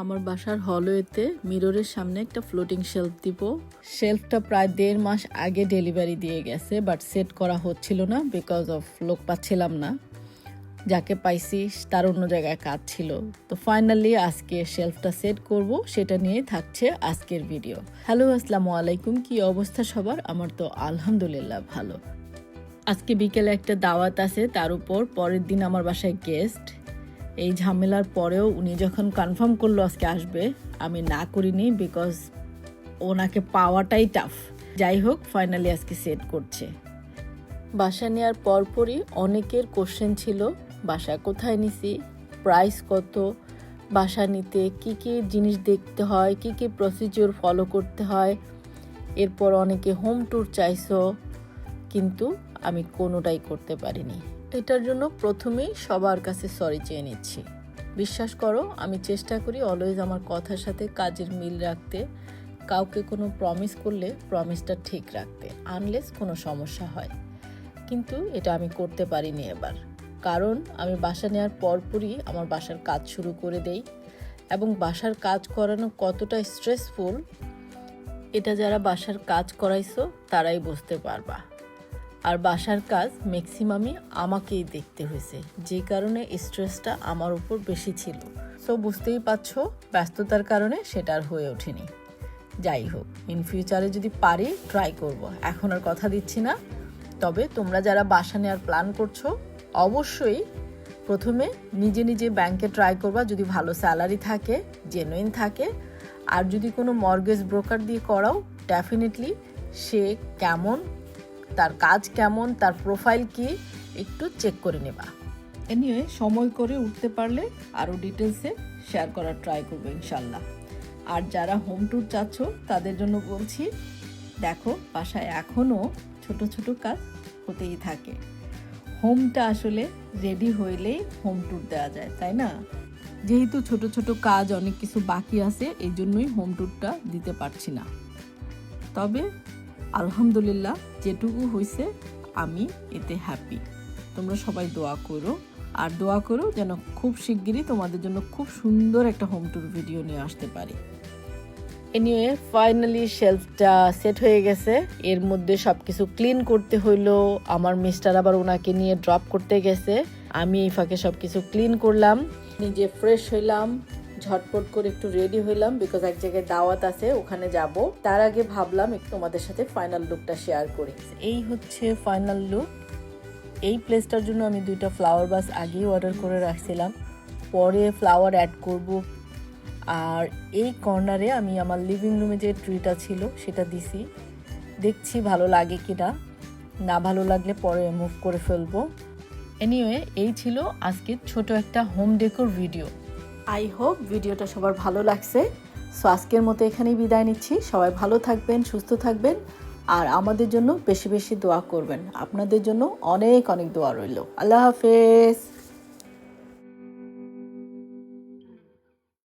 আমার বাসার হলওয়েতে মিররের সামনে একটা ফ্লোটিং শেলফ দিব। শেলফটা প্রায় দেড় মাস আগে ডেলিভারি দিয়ে গেছে বাট সেট করা হচ্ছিল না বিকজ অফ লোক পাচ্ছিলাম না। যাকে পাইছি, তার অন্য জায়গায় কাজ ছিল। তো ফাইনালি আজকে শেলফটা সেট করব, সেটা নিয়ে থাকছে আজকের ভিডিও হ্যালো আসসালামু আলাইকুম, কি অবস্থা সবার? আমার তো আলহামদুলিল্লাহ ভালো। আজকে বিকেলে একটা দাওয়াত আছে, তার উপর পরের দিন আমার বাসায় গেস্ট এই ঝামেলার পরেও উনি যখন কনফার্ম করল আজকে আসবে, আমি না করিনি বিকজ ওনাকে পাওয়াটাই টাফ যাই হোক ফাইনালি আজকে সেট করছে। বাসা নেওয়ার পরপরই অনেকের কোশ্চেন ছিল, বাসা কোথায় নিছি প্রাইস কত, বাসা নিতে কি কি জিনিস দেখতে হয়, কি কি প্রসিজিওর ফলো করতে হয়, এরপর অনেকে হোম ট্যুর চাইছো, কিন্তু আমি কোনোটাই করতে পারিনি। এটার জন্য প্রথমেই সবার কাছে সরি চেয়ে নিচ্ছি। বিশ্বাস করো, আমি চেষ্টা করি অলওয়েজ আমার কথার সাথে কাজের মিল রাখতে। কাউকে কোনো প্রমিস করলে প্রমিসটা ঠিক রাখতে আনলেস কোনো সমস্যা হয়। কিন্তু এটা আমি করতে পারিনি এবার। কারণ আমি বাসা নেওয়ার পরপরই আমার বাসার কাজ শুরু করে দেই। এবং বাসার কাজ করানো কতটা স্ট্রেসফুল এটা যারা বাসার কাজ করাইছো, তারাই বুঝতে পারবা। আর বাসার কাজ ম্যাক্সিমামই আমাকেই দেখতে হয়েছে। যে কারণে স্ট্রেসটা আমার উপর বেশি ছিল। সো বুঝতেই পারছ, ব্যস্ততার কারণে সেটা আর হয়ে ওঠেনি। যাই হোক ইন ফিউচারে যদি পারি ট্রাই করব। এখন আর কথা দিচ্ছি না। তবে তোমরা যারা বাসা নেওয়ার প্ল্যান করছ, অবশ্যই প্রথমে নিজে নিজে ব্যাংকে ট্রাই করবা। যদি ভালো স্যালারি থাকে জেনুইন থাকে, আর যদি কোনো মর্গেজ ব্রোকার দিয়ে করাও ডেফিনেটলি সে কেমন তার কাজ কেমন, তার প্রোফাইল কি, একটু চেক করে নেবা। এনিওয়ে, সময় করে উঠতে পারলে আরও ডিটেলসে শেয়ার করার ট্রাই করব ইনশাল্লাহ। আর যারা হোম ট্যুর চাচ্ছ, তাদের জন্য বলছি, দেখো, বাসায় এখনও ছোট ছোট কাজ হতেই থাকে। হোমটা আসলে রেডি হইলেই হোম ট্যুর দেওয়া যায়, তাই না? যেহেতু ছোট ছোট কাজ অনেক কিছু বাকি আছে, এই জন্যই হোম ট্যুরটা দিতে পারছি না। তবে আলহামদুলিল্লাহ, যেটুকু হয়েছে আমি এতে হ্যাপি তোমরা সবাই দোয়া করো, আর দোয়া করো যেন খুব শিগগিরই তোমাদের জন্য খুব সুন্দর একটা হোম ট্যুর ভিডিও নিয়ে আসতে পারি। এনিওয়ে ফাইনালি শেলফটা সেট হয়ে গেছে। এর মধ্যে সব কিছু ক্লিন করতে হইল। আমার মিস্টার আবার ওনাকে নিয়ে ড্রপ করতে গেছে। আমি এই ফাঁকে সব কিছু ক্লিন করলাম। নিজে ফ্রেশ হইলাম। ঝটপট করে একটু রেডি হইলাম বিকজ এক জায়গায় দাওয়াত আছে, ওখানে যাব। তার আগে ভাবলাম একটু তোমাদের সাথে ফাইনাল লুকটা শেয়ার করি। এই হচ্ছে ফাইনাল লুক এই প্লেসটার জন্য আমি দুইটা ফ্লাওয়ার বাস আগেই অর্ডার করে রাখছিলাম। পরে ফ্লাওয়ার অ্যাড করব। আর এই কর্নারে আমি আমার লিভিং রুমে যে ট্রিটা ছিল, সেটা দিছি। দেখছি ভালো লাগে কিনা। না ভালো লাগলে পরে মুভ করে ফেলব। এনিওয়ে এই ছিল আজকের ছোট একটা home decor video I hope ভিডিওটা সবার ভালো লাগছে। সো আজকের মতো এখানেই বিদায় নিচ্ছি। সবাই ভালো থাকবেন, সুস্থ থাকবেন, আর আমাদের জন্য বেশি বেশি দোয়া করবেন। আপনাদের জন্য অনেক অনেক দোয়া রইল। আল্লাহ হাফেজ।